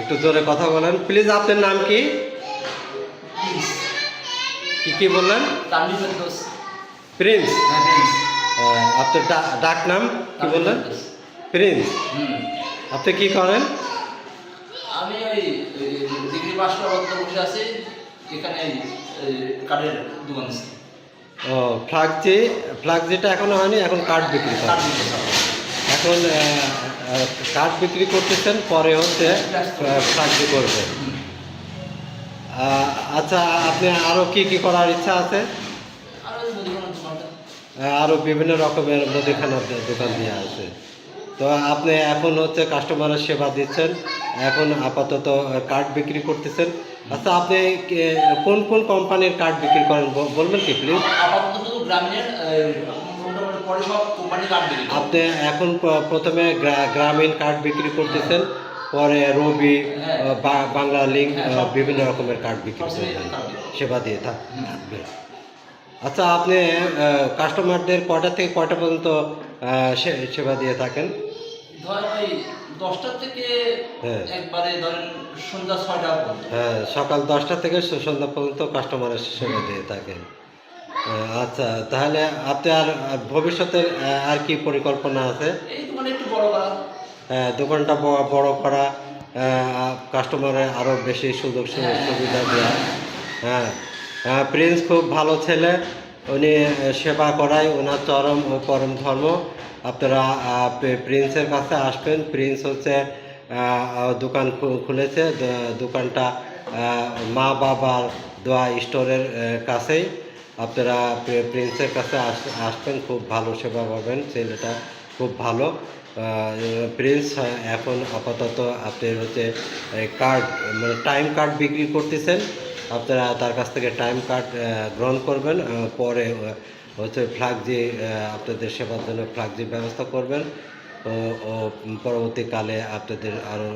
একটু জোরে কথা বলেন। প্লিজ আপনার নাম কি? কি কি বললেন? প্রিন্স হ্যাঁ আপনার ডাক নাম কি বললেন? প্রিন্স আপনি কি করেন? আমি ওই ডিগ্রি পাস করার বসে আছি এখানে কাঠের দোকান ও ফ্লাগজি ফ্লাগজিটা এখনও হয়নি এখন কার্ড বিক্রি কাঠ বিক্রি করা। এখন কার্ড বিক্রি করতেছেন পরে হচ্ছে হুম। আহ, আচ্ছা আপনি আরও কি কি করার ইচ্ছা আছে? আরও বিভিন্ন রকমের মুদিখানার দোকান দিয়ে আছে। তো আপনি এখন হচ্ছে কাস্টমারের সেবা দিচ্ছেন এখন আপাতত কার্ড বিক্রি করতেছেন। আচ্ছা আপনি কোন কোন কোম্পানির কার্ড বিক্রি করেন? বলবেন কি প্লিজ আপাতত পরে সব কোম্পানি কাঠ বিক্রি আপনি এখন প্রথমে গ্রা- গ্রামীণ কার্ড বিক্রি করতেছেন পরে রবি হ্যাঁ। বাংলা লিঙ্ক হ্যাঁ, বিভিন্ন রকমের কার্ড বিক্রি কার্ড বিক্রি। সেবা দিয়ে থাক- আচ্ছা আপনি কাস্টমারদের কটা থেকে কটা পর্যন্ত সেবা দিয়ে থাকেন? দশটা থেকে হ্যাঁ। একবারে ধরেন সন্ধ্যা ছয়টা হ্যাঁ, সকাল দশটা থেকে সন্ধ্যা পর্যন্ত কাস্টমারের সেবা দিয়ে থাকেন। আচ্ছা তাহলে আপনি আর আর ভবিষ্যতের আর কি পরিকল্পনা আছে? এই দোকানে একটু বড় করা। আহ, দোকানটা বড় করা কাস্টমারের আরও বেশি সুযোগ হ্যাঁ। সুবিধা দেওয়া হ্যাঁ প্রিন্স খুব ভালো ছেলে উনি সেবা করায় ওনার চরম ও পরম ধর্ম। আপনারা প্রিন্সের কাছে আসবেন। প্রিন্স হচ্ছে দোকান খুলেছে দোকানটা মা বাবার দোয়া স্টোরের কাছেই। আপনারা প্রিন্সের কাছে আস- আসবেন, খুব ভালো সেবা পাবেন, ছেলেটা খুব ভালো। প্রিন্স এখন আপাতত আপনার হচ্ছে কার্ড মানে টাইম কার্ড বিক্রি করতেছেন। আপনারা তার কাছ থেকে টাইম কার্ড গ্রহণ করবেন পরে হচ্ছে ফ্ল্যাগজি আপনাদের সেবার জন্য ফ্ল্যাগজি ব্যবস্থা করবেন, ও পরবর্তীকালে আপনাদের আরও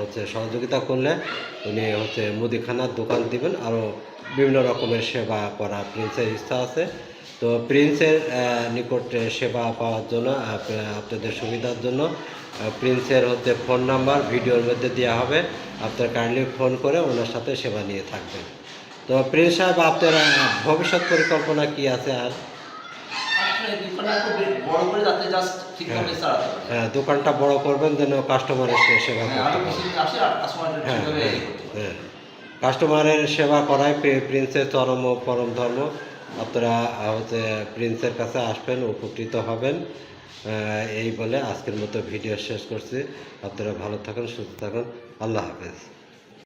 হচ্ছে সহযোগিতা করলে উনি হচ্ছে মুদিখানার দোকান দিবেন আরও বিভিন্ন রকমের সেবা করা প্রিন্সের ইচ্ছা আছে। তো প্রিন্সের নিকট সেবা পাওয়ার জন্য আপনাদের সুবিধার জন্য প্রিন্সের হচ্ছে ফোন নাম্বার ভিডিওর মধ্যে দেওয়া হবে। আপনারা কাইন্ডলি ফোন করে ওনার সাথে সেবা নিয়ে থাকবেন। তো প্রিন্স সাহেব আপনার ভবিষ্যৎ পরিকল্পনা কি আছে আর? পারে হ্যাঁ, দোকানটা বড় করবেন যেন কাস্টমারের সেবা হ্যাঁ হ্যাঁ। কাস্টমারের সেবা করাই প্রিন্সের চরম ও পরম ধর্ম। আপনারা হচ্ছে প্রিন্সের কাছে আসবেন, উপকৃত হবেন। এই বলে আজকের মতো ভিডিও শেষ করছি। আপনারা ভালো থাকুন, সুস্থ থাকুন। আল্লাহ হাফেজ।